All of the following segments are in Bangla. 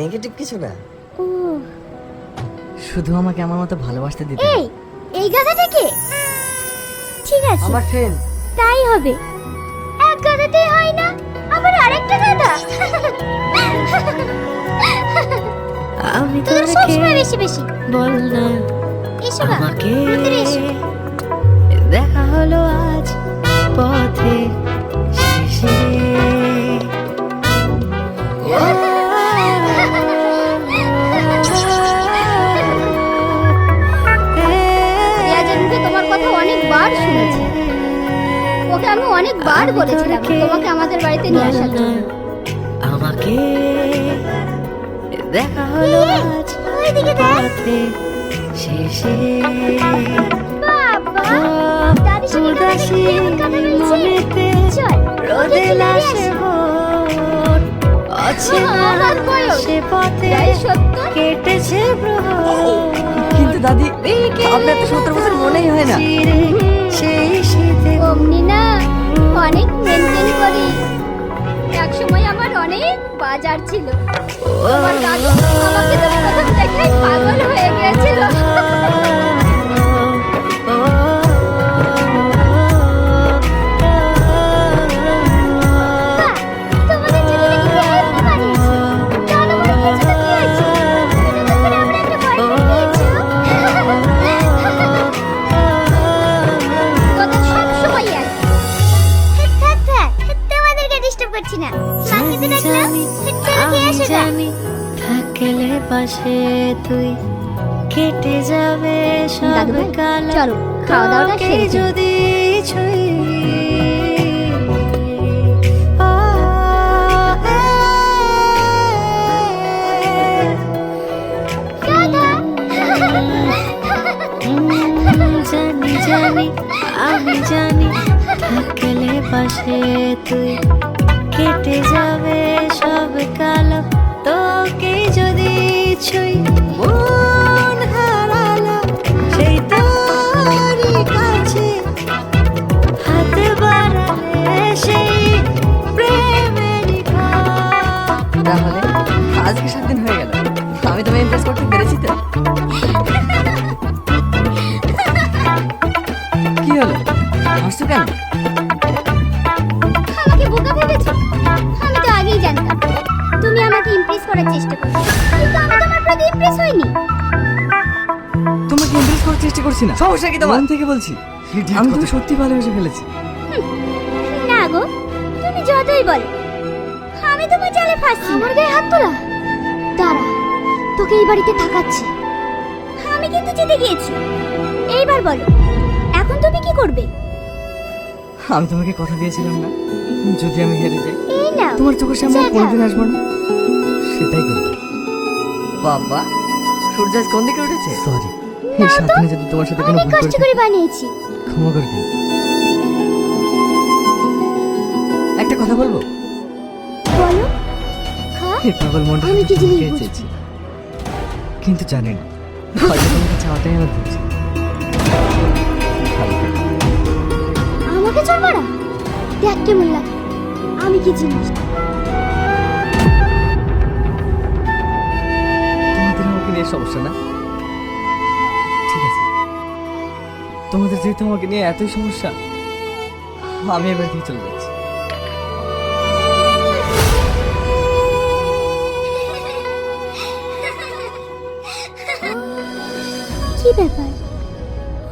নেগেটিভ কিছু না। ও শুধু আমাকে আমার মতো ভালোবাসতে দিতে এই এই গাধাটাকে ঠিক আছে। আমার ফ্রেন্ড তাই হবে। এক গাধাতেই হয় না আবার আরেকটা গাধা। আমি তোর সবসময় বেশি বেশি। বল না। এসো না আমাকে দেখা হলো আজ পথে শেষে। আমি অনেকবার বলেছিলাম তোমাকে আমাদের বাড়িতে নিয়ে আসার জন্য। আমাকে দেখা হলো আজ ওইদিকে দেখ। শেষে। উদাসী মনেতে রোদে লাশে ভোর। অচেনা সে পথে কেটেছে কিন্তু দাদি আপনার তো সত্তর বছর মনেই হয় না। সেই শীতে অমনি না অনেক মেনটেন করি। এক সময় আমার অনেক বাজার ছিল। আমার আমাকে পাগল হয়ে গিয়েছিল। থাকলে পাশে তুই কেটে যাবে সব কাল চলো, খাওয়া দাওয়াটা সেরে যদি ছুঁই জানি জানি আমি জানি থাকলে পাশে তুই কেটে যাবে সব কালো তোকে যদি ছুঁই সমস্যা কি তোমার? মন থেকে বলছি আমি তুমি সত্যি ভালোবেসে ফেলেছি। না গো তুমি যতই বলো। আমি তোমার জালে ফাঁসছি আমার গায়ে হাত তোলা? দাঁড়া তোকে এই বাড়িতে থাকাচ্ছি আমি কিন্তু জিতে গিয়েছি। এইবার বলো এখন তুমি কি করবে? আমি তোমাকে কথা দিয়েছিলাম না যদি আমি হেরে যাই। তোমার চোখের সামনে। কোনোদিন আসব না। সেটাই করব। বাবা সূর্য আজ কোন দিকে উঠেছে? সরি। এই যদি তোমার সাথে কোনো অনেক ভুল কষ্ট করেছি। করে বানিয়েছি। ক্ষমা করে দিন। একটা কথা বলব? বলো। খা এই পাগল মনটা আমি কি জিনিস তোমাকে চেয়েছি। কিন্তু জানি না হয়তো তোমাকে চাওয়াটাই আমার ভুল ছিল। আমাকে চল মারা? দেখ কেমন লাগে। আমি কি জিনিস? তোমাদের আমাকে নিয়ে সমস্যা না? তোমাদের যেহেতু আমাকে নিয়ে এতই সমস্যা আমি এবার থেকে চলে যাচ্ছি। কি ব্যাপার?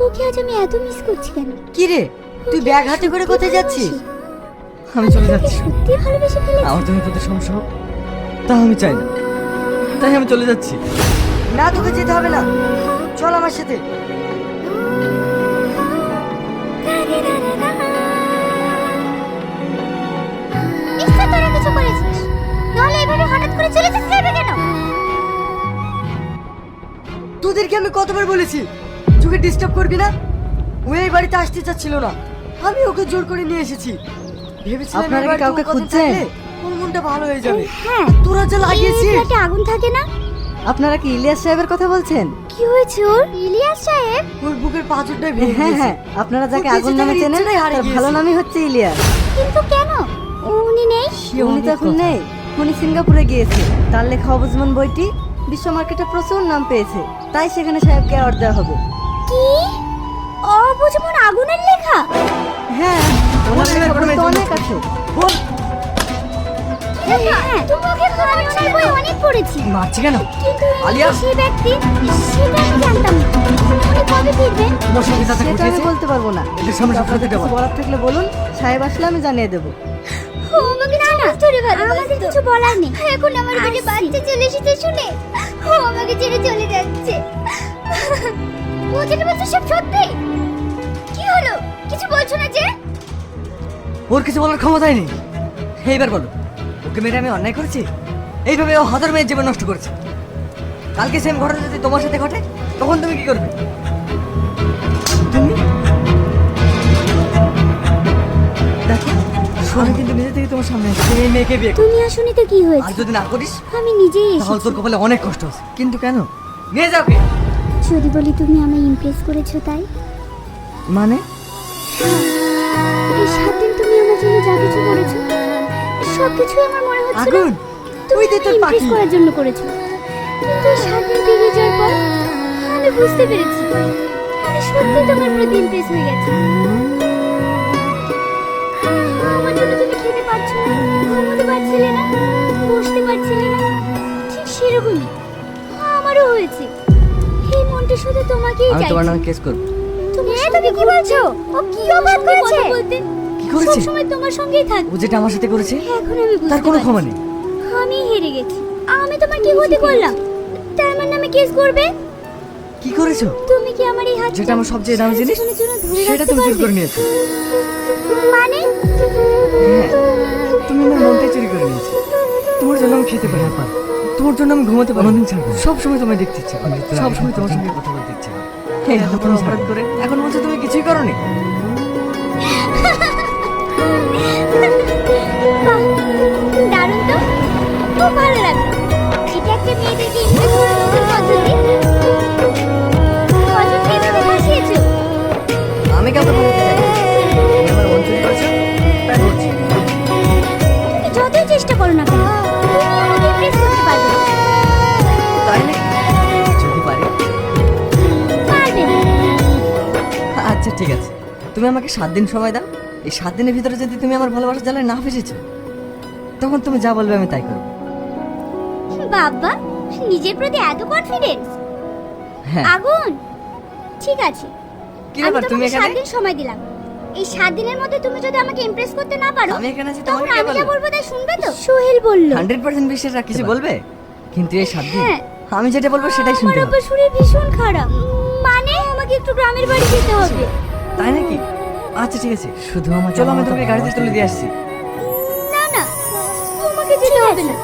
ওকে আজ আমি এত মিস করছি কেন? কি রে? তুই ব্যাগ হাতে করে কোথায় যাচ্ছিস? আমি চলে যাচ্ছি। সত্যি ভালোবেসে ফেলেছি? আমার তুমি প্রতি সমস্যা হোক তা আমি চাই না। তাই আমি চলে যাচ্ছি। না তোকে যেতে হবে না। চল আমার সাথে। হঠাৎ করে চলে যেতে চাইবে কেন? তোদেরকে আমি কতবার বলেছি? তোকে ডিস্টার্ব করবি না? ও এই বাড়িতে আসতে চাচ্ছিল না। আমি ওকে জোর করে নিয়ে এসেছি। ভেবেছিলাম আপনারা কি কাউকে খুঁজছেন? ওর মনটা ভালো হয়ে যাবে। হ্যাঁ। তোরা যা লাগিয়েছিস। ফ্ল্যাটে আগুন থাকে না? আপনারা কি ইলিয়াস সাহেবের কথা বলছেন? কি হয়েছে ওর? ইলিয়াস সাহেব? ওর বুকের পাঁচটাই ভেঙে হ্যাঁ হ্যাঁ। আপনারা যাকে আগুন নামে চেনেন তার ভালো। নামই হচ্ছে ইলিয়াস। কিন্তু কেন? উনি নেই? সে উনি তো এখন নেই। উনি সিঙ্গাপুরে গিয়েছে। তার লেখা অবজমান বইটি বিশ্ব মার্কেটে প্রচুর নাম পেয়েছে। তাই সেখানে সাহেবকে অ্যাওয়ার্ড দেওয়া হবে। কি? অবুঝমন আগুনের লেখা? হ্যাঁ ওনার লেখা তো অনেক আছে। হ্যাঁ মারছি কেন? আলিয়া? ব্যক্তি সেটা আমি জানতাম উনি কবে ফিরবেন তোমার সঙ্গে তাতে সেটা আমি বলতে পারব না। এদের সামনে সব। বলার থাকলে বলুন সাহেব আসলে আমি জানিয়ে দেবো। আমাকে না। আমাদের কিছু বলার নেই। এখন আমার বাড়ি বাচ্চা চলে এসেছে শুনে। ও আমাকে ছেড়ে চলে যাচ্ছে। ও যেটা বলছে সব সত্যি? কি হলো? কিছু বলছো না যে? ওর কিছু বলার ক্ষমতাই নেই এইবার বলো ওকে মেরে আমি অন্যায় করেছি? এইভাবে ও হাজার মেয়ের জীবন নষ্ট করেছে। কালকে সেম ঘটনা যদি তোমার সাথে ঘটে তখন তুমি কি করবে? দেখো আমি কিন্তু নিজে থেকে তোমার সামনে এসেছি এই মেয়েকে বিয়ে। তুমি আসুনি তো কি আর যদি না করিস আমি নিজেই তাহলে এসেছি। তোর কপালে অনেক কষ্ট আছে। কিন্তু কেন? নিয়ে যাও যদি বলি তুমি আমায় ইমপ্রেস করেছ তাই? মানে? এই সাত দিন তুমি আমার জন্য যা কিছু করেছ সব কিছুই আমার মনে হচ্ছে আগুন! তুই তো তোর পাখি। করার জন্য করেছ। কিন্তু এই সাত দিন পেরিয়ে যাওয়ার পর আমি বুঝতে পেরেছি। আমি সত্যি তোমার প্রতি ইমপ্রেস হয়ে গেছি। পারছিলে না বসতে পারছিলে না। ঠিক সেরকমই আমারও হয়েছে। এই মনটা শুধু তোমাকেই আমি তোমার নামে কেস করব। তুমি তুমি কি বলছো? ও কি অপরাধ করেছে বলতে। কি করেছে? সবসময় তোমার সঙ্গেই থাকবে। ও যেটা আমার সাথে করেছে এখন আমি তার কোনো ক্ষমা নেই। আমি হেরে গেছি। আমি তোমার কি ক্ষতি করলাম? তার মানে নামে কেস করবে? কি করেছ? তুমি কি আমার এই হাত যেটা আমার সবচেয়ে দামি জিনিস সেটা তুমি চুরি করে নিয়েছো। তুমি আমার মনটাই চুরি করে নিয়েছো। তোমার জন্য আমি খেতে পারি। না তোমার জন্য আমি ঘুমাতে পারি। না। সব সময় তোমায় দেখতে ইচ্ছে সব সময় তোমার সঙ্গে কথা বলতে ইচ্ছে করে। অপরাধ করে। এখন বলছো তুমি কিছুই করনি? বাহ, দারুণ তো। খুব ভালো লাগল। এটা একটা মেয়েদেরকে ইমপ্রেস করার নতুন পদ্ধতি কজনকে এভাবে ফাঁসিয়েছো আমি কাউকে ঠিক আছে। তুমি আমাকে সাত দিন সময় দাও। এই সাত দিনের ভিতরে যদি তুমি আমার ভালোবাসা জ্বালায় না ফেসেছো তখন তুমি যা বলবে আমি তাই করব। বাবা নিজের প্রতি এত কনফিডেন্স হ্যাঁ। আগুন! ঠিক আছে। কি আমি ব্যাপার তুমি তোমাকে সাত দিন সময় দিলাম। এই সাত দিনের মধ্যে তুমি যদি আমাকে ইমপ্রেস করতে না পারো আমি এখানে আছি তখন তোমাকে আমি যা বলব? তাই শুনবে তো? সোহেল বলল। হান্ড্রেড পার্সেন্ট বিশ্বাস রাখ কিছু বলবে? কিন্তু এই সাত দিন হ্যাঁ। আমি যেটা বলব সেটাই আমার শুনতে হবে শরীর ভীষণ খারাপ। মানে আমাকে একটু গ্রামের বাড়ি যেতে হবে। তাই নাকি? আচ্ছা ঠিক আছে। শুধু আমার চলো আমি তোকে গাড়িতে তুলে দিয়ে আসছি। না না তোমাকে যেতে হবে না।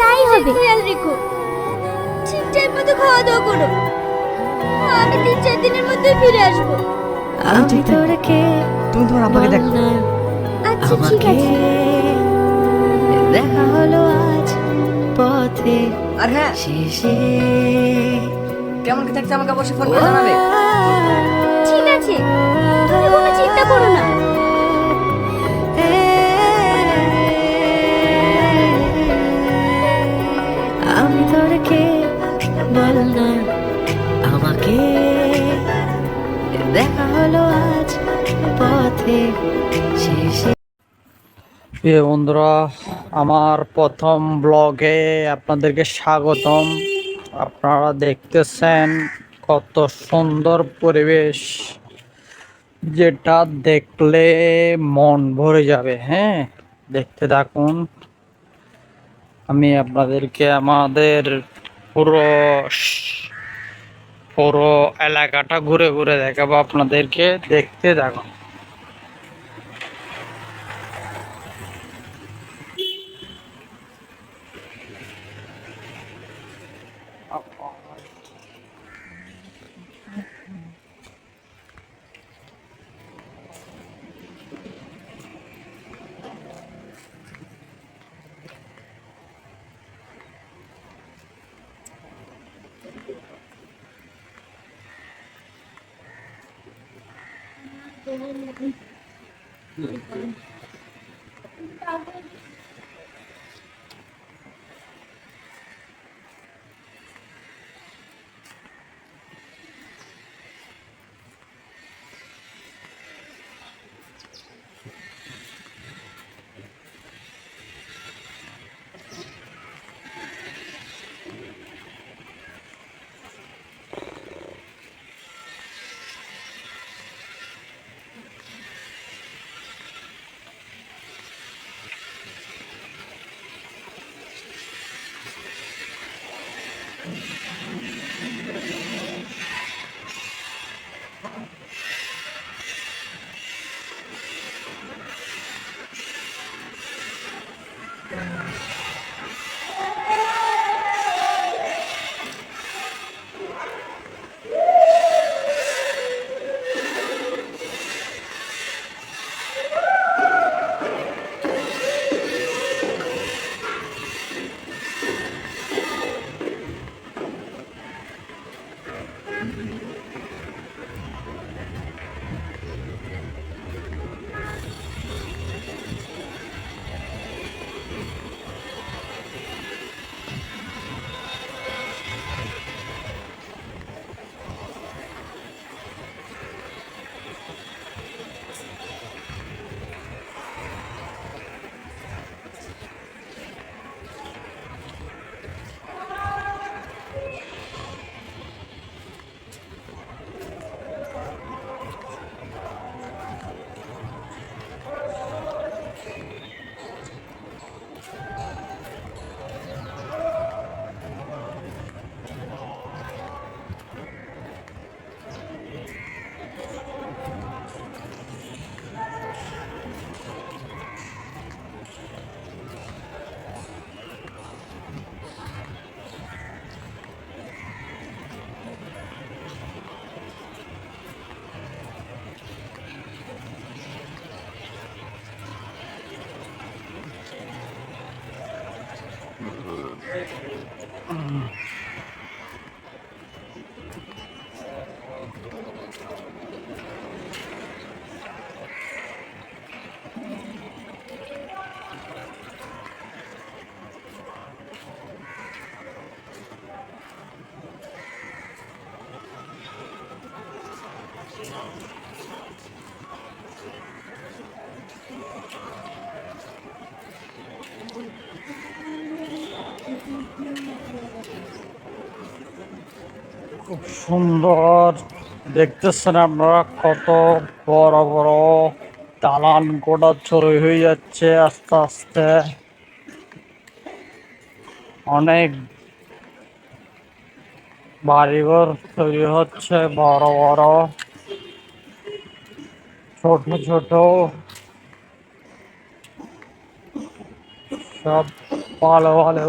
তাই হবে। খেয়াল রেখো ঠিক টাইম মতো খাওয়া দাওয়া করো। আমি তিন চার দিনের মধ্যে ফিরে আসব। আমি ঠিক থাকব। তুমি তোমার আব্বাকে দেখো। আচ্ছা ঠিক আছে। দেখা হলো আজ পথে। আর হ্যাঁ শেষে। কেমন কি থাকছে আমাকে অবশ্যই ফোন করে জানাবে? ঠিক আছে তুমি কোনো চিন্তা করো না। আমি তোরকে বল না আমাকে দেখা হলো আজ পথে শেষে। প্রিয় বন্ধুরা আমার প্রথম ব্লগে আপনাদেরকে স্বাগতম। আপনারা দেখতেছেন কত সুন্দর পরিবেশ যেটা দেখলে মন ভরে যাবে হ্যাঁ? দেখতে থাকুন। আমি আপনাদেরকে আমাদের পুরো পুরো এলাকাটা ঘুরে ঘুরে দেখাবো আপনাদেরকে। দেখতে থাকুন। Uh-oh. Thank you. খুব সুন্দর। দেখতেছেন আপনারা কত বড় বড় দালান গোটা চড়ে হয়ে যাচ্ছে আস্তে আস্তে। অনেক বাড়িঘর তৈরি হচ্ছে বড় বড়। ছোট ছোট। সব ভালো ভালো।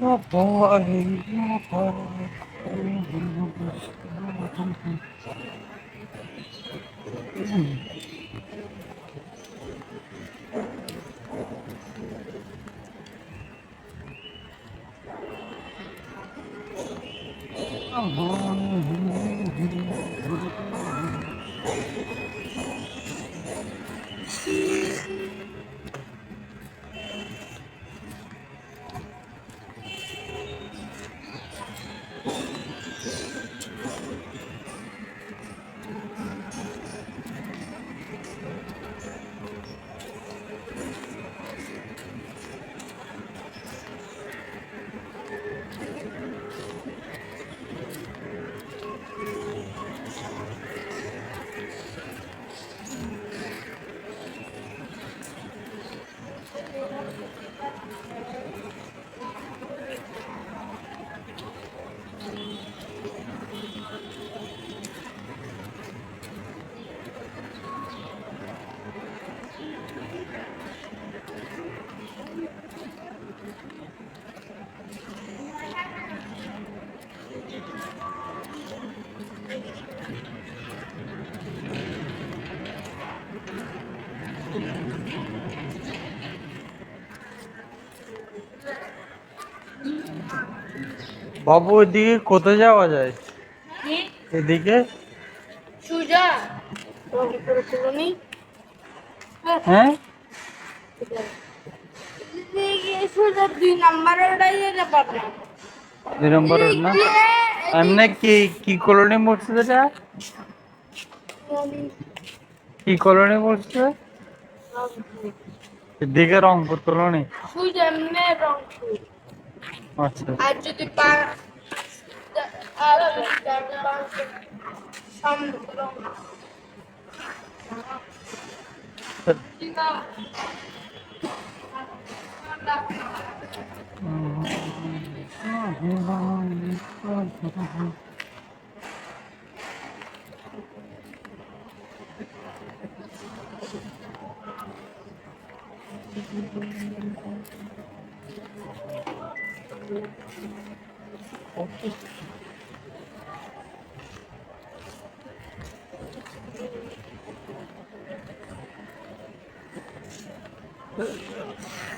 My boy, my boy. Oh, বাবু এদিকে কোথায় যাওয়া যায়? এদিকে? সুজা হ্যাঁ? দুই নাম্বারের দুই নম্বর না? এমনি কি কি কলোনি এটা কি কলোনি মরছে এদিকে রংপুর কলোনি। সুজা এমনি রংপুর। আচ্ছা আর যদি Thank you. 大きい。うん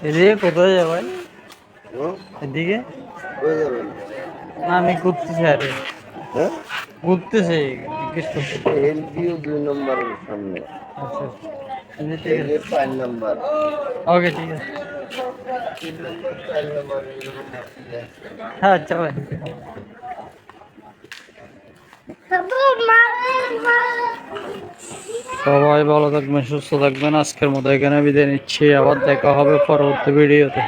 এদিকে কোথায় যাবেন এদিকে? না আমি ঘুরতেছি আরে। ঘুরতেছি জিজ্ঞেস করছি এলপিও দুই নম্বরের সামনে। আচ্ছা আচ্ছা, ঠিক আছে চার নম্বর। ওকে ঠিক আছে। চার নম্বর হ্যাঁ আচ্ছা ভাই সবাই ভালো থাকবেন, সুস্থ থাকবেন। আজকের মতো এখানে বিদায় নিচ্ছি। আবার দেখা হবে পরবর্তী ভিডিওতে।